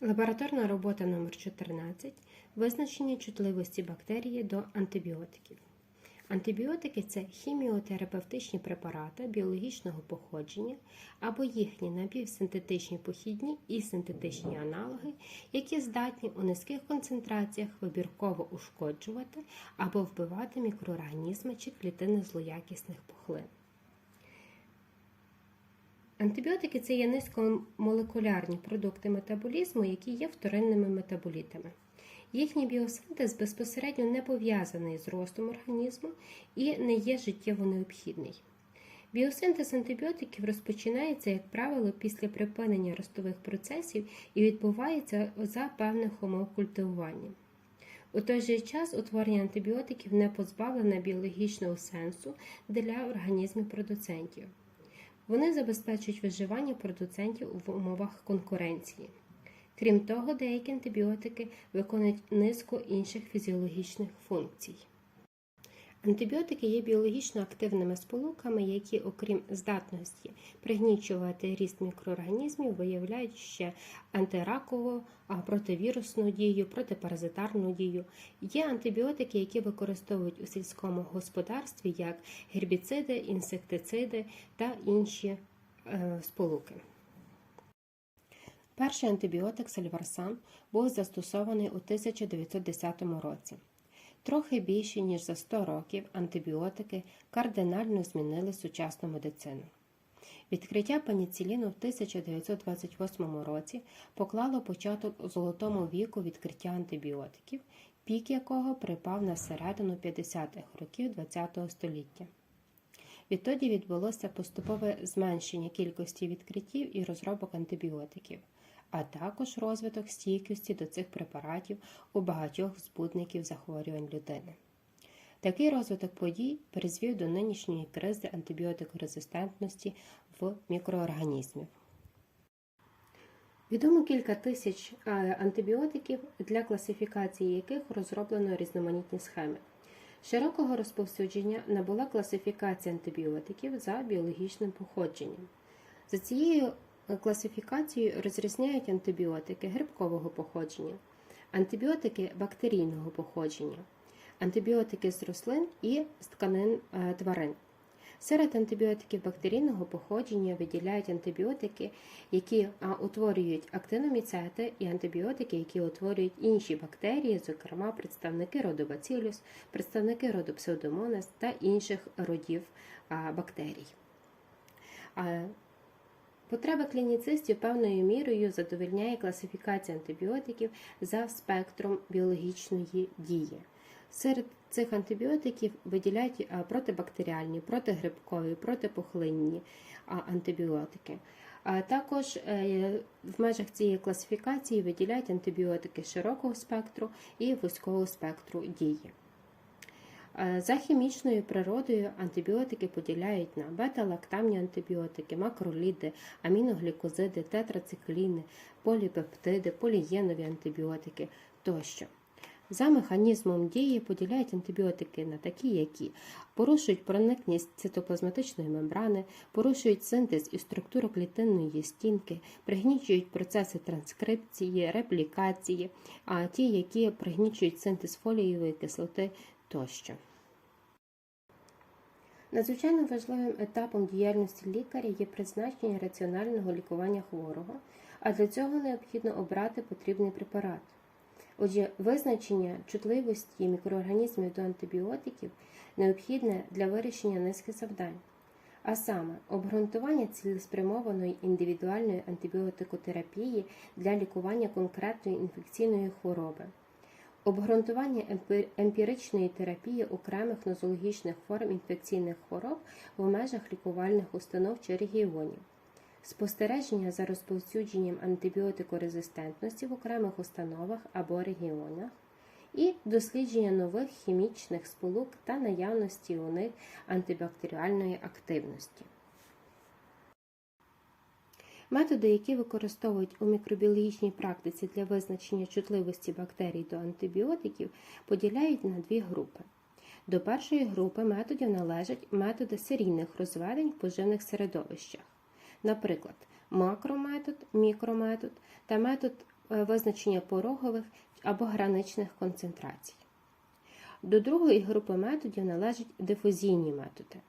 Лабораторна робота номер 14 Визначення чутливості бактерії до антибіотиків. Антибіотики це хіміотерапевтичні препарати біологічного походження або їхні напівсинтетичні похідні і синтетичні аналоги, які здатні у низьких концентраціях вибірково ушкоджувати або вбивати мікроорганізми чи клітини злоякісних пухлин. Антибіотики це є низькомолекулярні продукти метаболізму, які є вторинними метаболітами. Їхній біосинтез безпосередньо не пов'язаний з ростом організму і не є життєво необхідний. Біосинтез антибіотиків розпочинається, як правило, після припинення ростових процесів і відбувається за певних умов культивування. У той же час утворення антибіотиків не позбавлене біологічного сенсу для організмів продуцентів. Вони забезпечують виживання продуцентів в умовах конкуренції. Крім того, деякі антибіотики виконують низку інших фізіологічних функцій. Антибіотики є біологічно активними сполуками, які, окрім здатності пригнічувати ріст мікроорганізмів, виявляють ще антиракову, противірусну дію, протипаразитарну дію. Є антибіотики, які використовують у сільському господарстві як гербіциди, інсектициди та інші е, сполуки. Перший антибіотик сальварсан був застосований у 1910 році. Трохи більше ніж за 100 років антибіотики кардинально змінили сучасну медицину. Відкриття пеніциліну в 1928 році поклало початок золотому віку відкриття антибіотиків, пік якого припав на середину 50-х років ХХ століття. Відтоді відбулося поступове зменшення кількості відкриттів і розробок антибіотиків, а також розвиток стійкості до цих препаратів у багатьох збудників захворювань людини. Такий розвиток подій призвів до нинішньої кризи антибіотикорезистентності в мікроорганізмів. Відомо кілька тисяч антибіотиків, для класифікації яких розроблено різноманітні схеми. Широкого розповсюдження набула класифікація антибіотиків за біологічним походженням. За цією класифікацією розрізняють антибіотики грибкового походження, антибіотики бактерійного походження, антибіотики з рослин і з тканин тварин. Серед антибіотиків бактерійного походження виділяють антибіотики, які утворюють актиноміцети, і антибіотики, які утворюють інші бактерії, зокрема представники роду Bacillus, представники роду Pseudomonas та інших родів бактерій. Потреба клініцистів певною мірою задовольняє класифікація антибіотиків за спектром біологічної дії. Серед цих антибіотиків виділяють протибактеріальні, протигрибкові, протипухлинні антибіотики. А також е, в межах цієї класифікації виділяють антибіотики широкого спектру і вузького спектру дії. За хімічною природою антибіотики поділяють на бета-лактамні антибіотики, макроліди, аміноглікозиди, тетрацикліни, поліпептиди, полієнові антибіотики тощо. За механізмом дії поділяють антибіотики на такі, які порушують проникність цитоплазматичної мембрани, порушують синтез і структуру клітинної стінки, пригнічують процеси транскрипції, реплікації, а ті, які пригнічують синтез фолієвої кислоти тощо. Надзвичайно важливим етапом діяльності лікаря є призначення раціонального лікування хворого, а для цього необхідно обрати потрібний препарат. Отже, визначення чутливості мікроорганізмів до антибіотиків необхідне для вирішення низки завдань, а саме обґрунтування цілеспрямованої індивідуальної антибіотикотерапії для лікування конкретної інфекційної хвороби, обґрунтування емпіричної терапії окремих нозологічних форм інфекційних хвороб в межах лікувальних установ чи регіонів спостереження за розповсюдженням антибіотикорезистентності в окремих установах або регіонах, і дослідження нових хімічних сполук та наявності у них антибактеріальної активності. Методи, які використовують у мікробіологічній практиці для визначення чутливості бактерій до антибіотиків, поділяють на дві групи. До першої групи методів належать методи серійних розведень в поживних середовищах наприклад, макрометод, мікрометод та метод е, визначення порогових або граничних концентрацій. До другої групи методів належать дифузійні методи.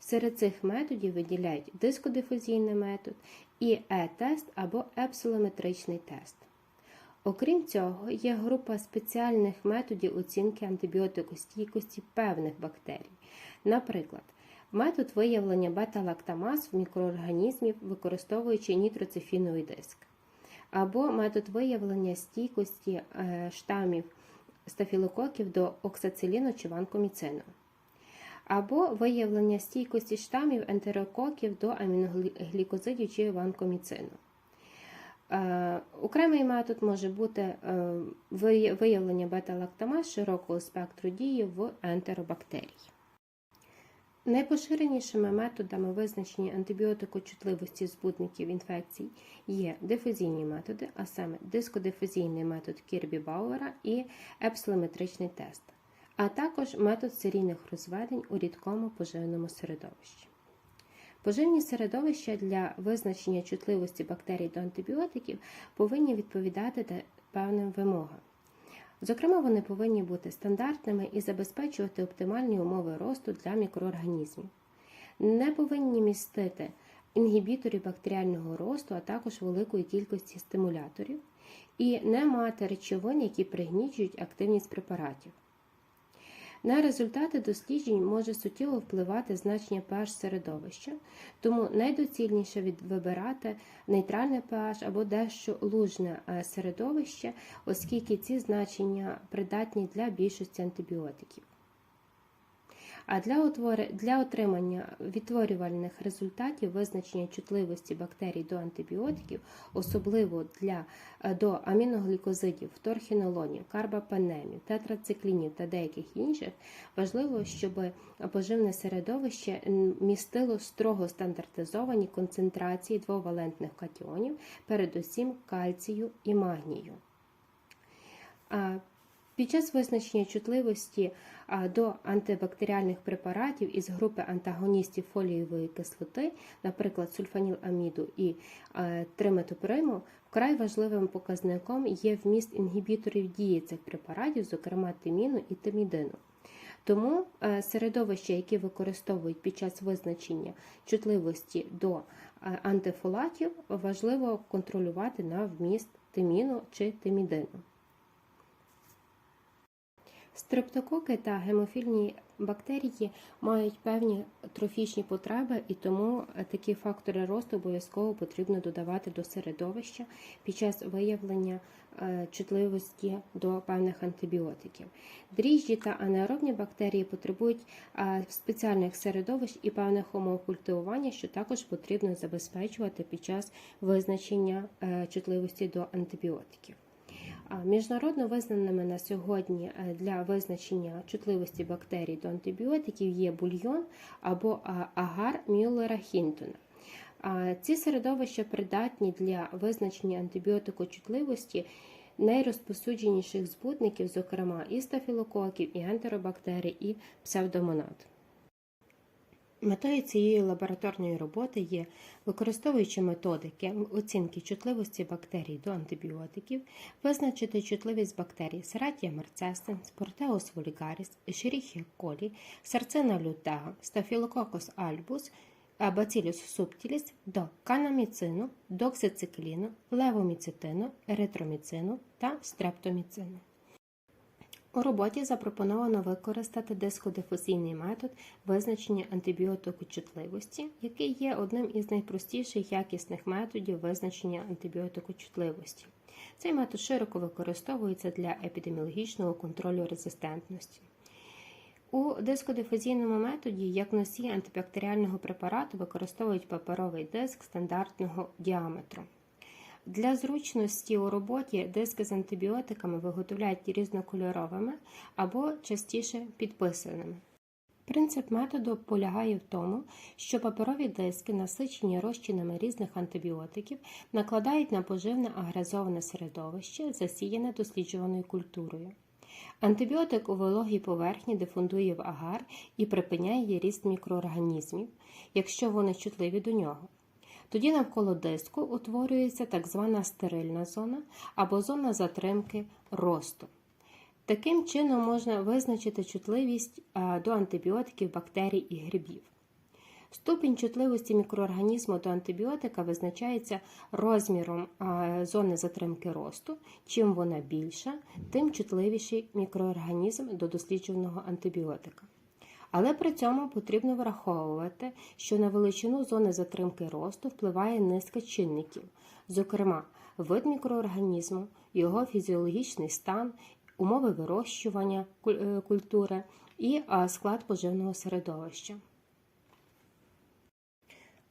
Серед цих методів виділяють дискодифузійний метод і е-тест або епсилометричний тест. Окрім цього, є група спеціальних методів оцінки антибіотикостійкості певних бактерій. Наприклад, метод виявлення бета-лактамаз в мікроорганізмів, використовуючи нітроцифіновий диск, або метод виявлення стійкості е, штамів стафілококів до оксациліну чи ванкоміцину, або виявлення стійкості штамів ентерококів до аміноглікозидів чи ванкоміцину. Е, Окремий метод може бути е, виявлення бета-лактамаз широкого спектру дії в ентеробактерій. Найпоширенішими методами визначення антибіотикочутливості збутників інфекцій є дифузійні методи, а саме дискодифузійний метод Кірбі Бауера і епсилометричний тест, а також метод серійних розведень у рідкому поживному середовищі. Поживні середовища для визначення чутливості бактерій до антибіотиків повинні відповідати певним вимогам. Зокрема, вони повинні бути стандартними і забезпечувати оптимальні умови росту для мікроорганізмів. Не повинні містити інгібіторів бактеріального росту, а також великої кількості стимуляторів, і не мати речовин, які пригнічують активність препаратів. На результати досліджень може суттєво впливати значення pH середовища, тому найдоцільніше вибирати нейтральне pH або дещо лужне е, середовище, оскільки ці значення придатні для більшості антибіотиків. А для, утвори- для отримання відтворювальних результатів визначення чутливості бактерій до антибіотиків, особливо для, е, до аміноглікозидів, торхінолонів, карбапенемів, тетрациклінів та деяких інших, важливо, щоб поживне середовище містило строго стандартизовані концентрації двовалентних катіонів, передусім кальцію і магнію. Під час визначення чутливості до антибактеріальних препаратів із групи антагоністів фолієвої кислоти, наприклад, сульфаніламіду і триметоприму, вкрай важливим показником є вміст інгібіторів дії цих препаратів, зокрема тиміну і тимідину. Тому е, середовища, які використовують під час визначення чутливості до е, антифолатів, важливо контролювати на вміст тиміну чи тимідину. Стрептококи та гемофільні бактерії мають певні трофічні потреби, і тому такі фактори росту обов'язково потрібно додавати до середовища під час виявлення е, чутливості до певних антибіотиків. Дріжджі та анаеробні бактерії потребують е, спеціальних середовищ і певних умов культивування, що також потрібно забезпечувати під час визначення е, чутливості до антибіотиків. Міжнародно визнаними на сьогодні е, для визначення чутливості бактерій до антибіотиків є бульйон або агар Мюллера Хінтона. Ці середовища придатні для визначення антибіотикочутливості найрозповсюдженіших збутників, зокрема і стафілококів, і ентеробактерій, і псевдомонад. Метою цієї лабораторної роботи є, використовуючи методики оцінки чутливості бактерій до антибіотиків, визначити чутливість бактерій Serratia marcescens, Porteus vulgaris, Escherichia coli, Sarcina lutea, Staphylococcus albus, Bacillus subtilis до канаміцину, доксицикліну, левоміцетину, еритроміцину та стрептоміцину. У роботі запропоновано використати дискодифузійний метод визначення антибіотикочутливості, який є одним із найпростіших якісних методів визначення антибіотикочутливості. Цей метод широко використовується для епідеміологічного контролю резистентності. У дискодифузійному методі як носій антибактеріального препарату використовують паперовий диск стандартного діаметру. Для зручності у роботі диски з антибіотиками виготовляють різнокольоровими або частіше підписаними. Принцип методу полягає в тому, що паперові диски, насичені розчинами різних антибіотиків, накладають на поживне агрезоване середовище, засіяне досліджуваною культурою. Антибіотик у вологій поверхні дифундує в агар і припиняє ріст мікроорганізмів, якщо вони чутливі до нього. Тоді навколо диску утворюється так звана стерильна зона або зона затримки росту. Таким чином можна визначити чутливість до антибіотиків бактерій і грибів. Ступінь чутливості мікроорганізму до антибіотика визначається розміром зони затримки росту. Чим вона більша, тим чутливіший мікроорганізм до досліджуваного антибіотика. Але при цьому потрібно враховувати, що на величину зони затримки росту впливає низка чинників, зокрема, вид мікроорганізму, його фізіологічний стан, умови вирощування е, культури і склад поживного середовища.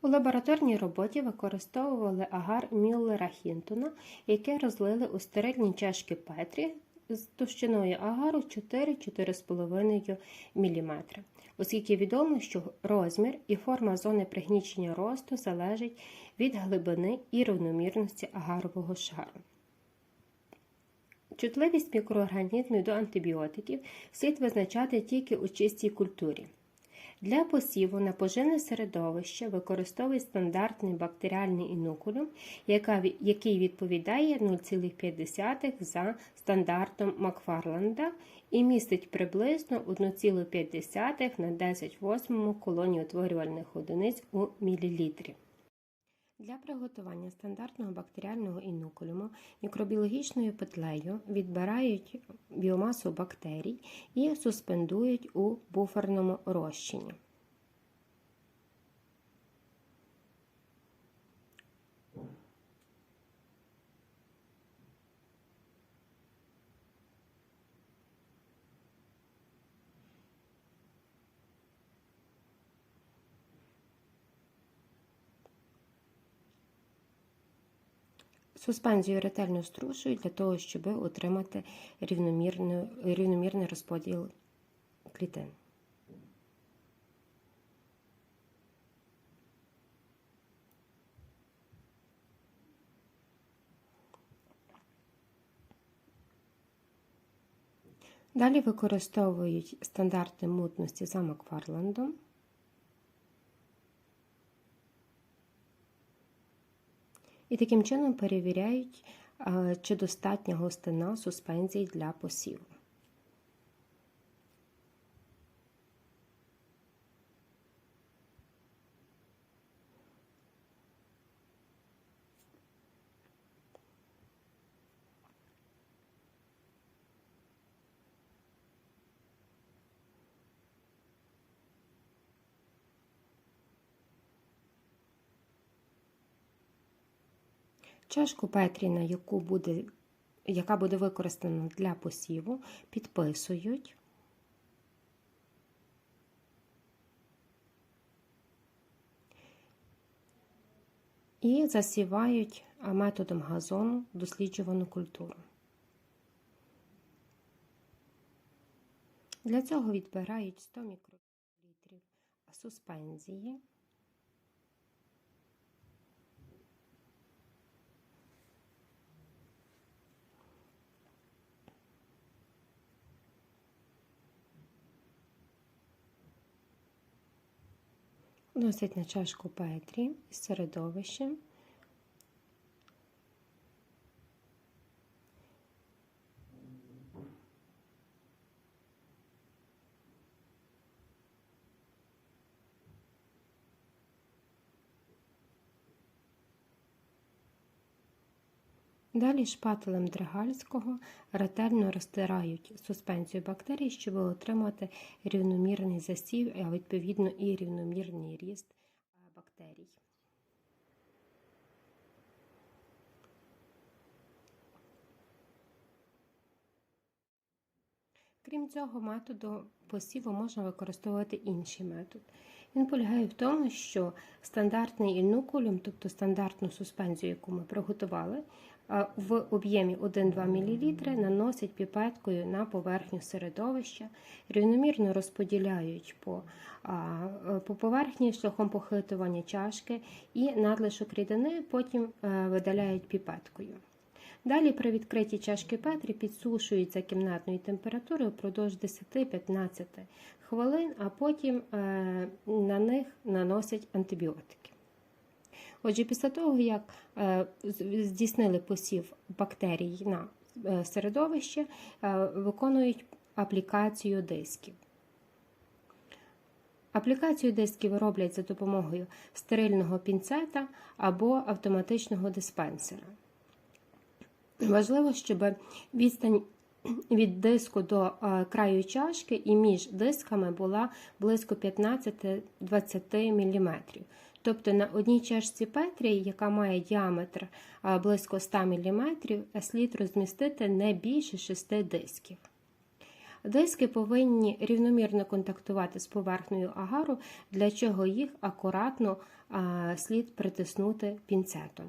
У лабораторній роботі використовували агар Мюллера Хінтона, яке розлили у стерильні чашки Петрі з товщиною агару 4-4,5 мм, оскільки відомо, що розмір і форма зони пригнічення росту залежить від глибини і рівномірності агарового шару. Чутливість мікроорганізмів до антибіотиків слід визначати тільки у чистій культурі. Для посіву на поживне середовище використовують стандартний бактеріальний інокулюм, який відповідає 0,5 за стандартом Макфарланда і містить приблизно 1,5 на 10,8 колоніутворювальних одиниць у мілілітрі. Для приготування стандартного бактеріального інокулюму мікробіологічною петлею відбирають біомасу бактерій і суспендують у буферному розчині. Суспензію ретельно струшують для того, щоб отримати рівномірний розподіл клітин. Далі використовують стандарти мутності за Макфарландом. І таким чином перевіряють, е, чи достатня густина суспензій для посіву. Чашку Петрі, на яку буде, яка буде використана для посіву, підписують. І засівають методом газону досліджувану культуру. Для цього відбирають 100 мікролітрів суспензії. Вносять на чашку Петрі з середовищем. Далі шпателем Драгальського ретельно розтирають суспензію бактерій, щоб отримати рівномірний засів, а відповідно і рівномірний ріст е, бактерій. Крім цього методу посіву можна використовувати інший метод. Він полягає в тому, що стандартний інукулюм, тобто стандартну суспензію, яку ми приготували, в об'ємі 1-2 мл наносять піпеткою на поверхню середовища, рівномірно розподіляють по, по поверхні шляхом похитування чашки і надлишок рідини потім е, видаляють піпеткою. Далі при відкритті чашки Петрі підсушують за кімнатною температурою впродовж 10-15 хвилин, а потім е, на них наносять антибіотики. Отже, після того, як е, здійснили посів бактерій на е, середовище, е, виконують аплікацію дисків. Аплікацію дисків роблять за допомогою стерильного пінцета або автоматичного диспенсера. Важливо, щоб відстань від диску до краю чашки і між дисками була близько 15-20 мм. Тобто на одній чашці Петрі, яка має діаметр близько 100 мм, слід розмістити не більше 6 дисків. Диски повинні рівномірно контактувати з поверхнею агару, для чого їх акуратно слід притиснути пінцетом.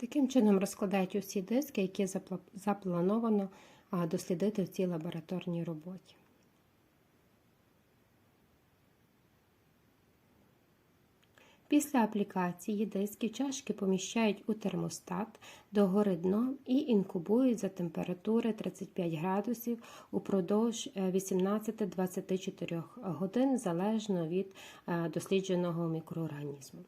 Таким чином розкладають усі диски, які заплановано дослідити в цій лабораторній роботі. Після аплікації диски чашки поміщають у термостат догори дном і інкубують за температури 35 градусів упродовж е, 18-24 годин залежно від е, дослідженого мікроорганізму.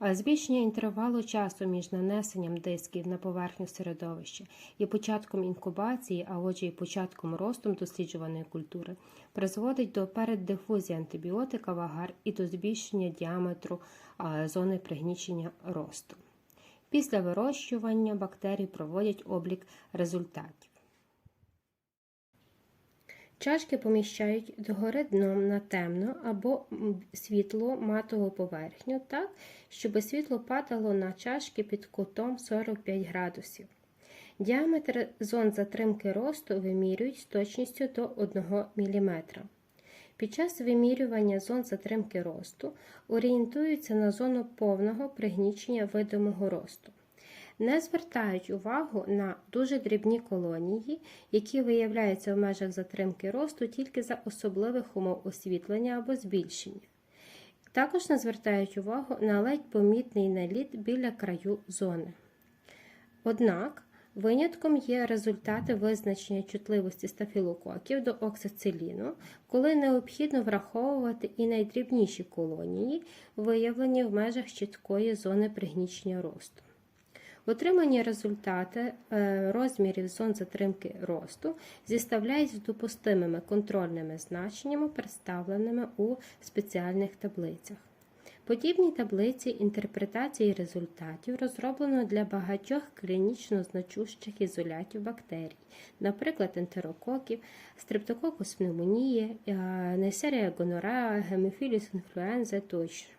Збільшення інтервалу часу між нанесенням дисків на поверхню середовища і початком інкубації, а отже і початком росту досліджуваної культури, призводить до переддифузії антибіотика в агар і до збільшення діаметру зони пригнічення росту. Після вирощування бактерій проводять облік результатів. Чашки поміщають догори дном на темну або м, світлу матову поверхню так, щоб світло падало на чашки під кутом 45 градусів. Діаметр зон затримки росту вимірюють з точністю до 1 мм. Під час вимірювання зон затримки росту орієнтуються на зону повного пригнічення видимого росту не звертають увагу на дуже дрібні колонії, які виявляються в межах затримки росту тільки за особливих умов освітлення або збільшення. Також не звертають увагу на ледь помітний наліт біля краю зони. Однак винятком є результати визначення чутливості стафілококів до оксициліну, коли необхідно враховувати і найдрібніші колонії, виявлені в межах чіткої зони пригнічення росту. Отримані результати е, розмірів зон затримки росту зіставляють з допустимими контрольними значеннями, представленими у спеціальних таблицях. Подібні таблиці інтерпретації результатів розроблено для багатьох клінічно значущих ізолятів бактерій, наприклад, ентерококів, стрептококус пневмонії, нейсерія гонореа, гемофіліс інфлюензи тощо.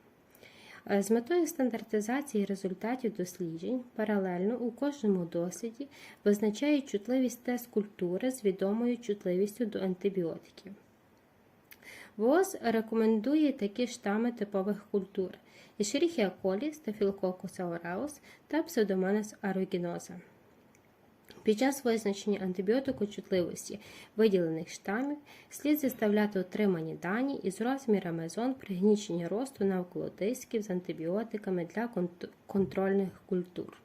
Е, З метою стандартизації результатів досліджень паралельно у кожному досліді визначають чутливість тест культури з відомою чутливістю до антибіотиків. ВОЗ рекомендує такі штами типових культур Escherichia coli, Staphylococcus aureus та Pseudomonas aeruginosa. Під час визначення антибіотикочутливості виділених штамів слід зіставляти отримані дані із розмірами зон пригнічення росту навколо дисків з антибіотиками для контрольних культур.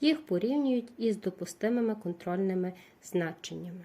Їх порівнюють із допустимими контрольними значеннями.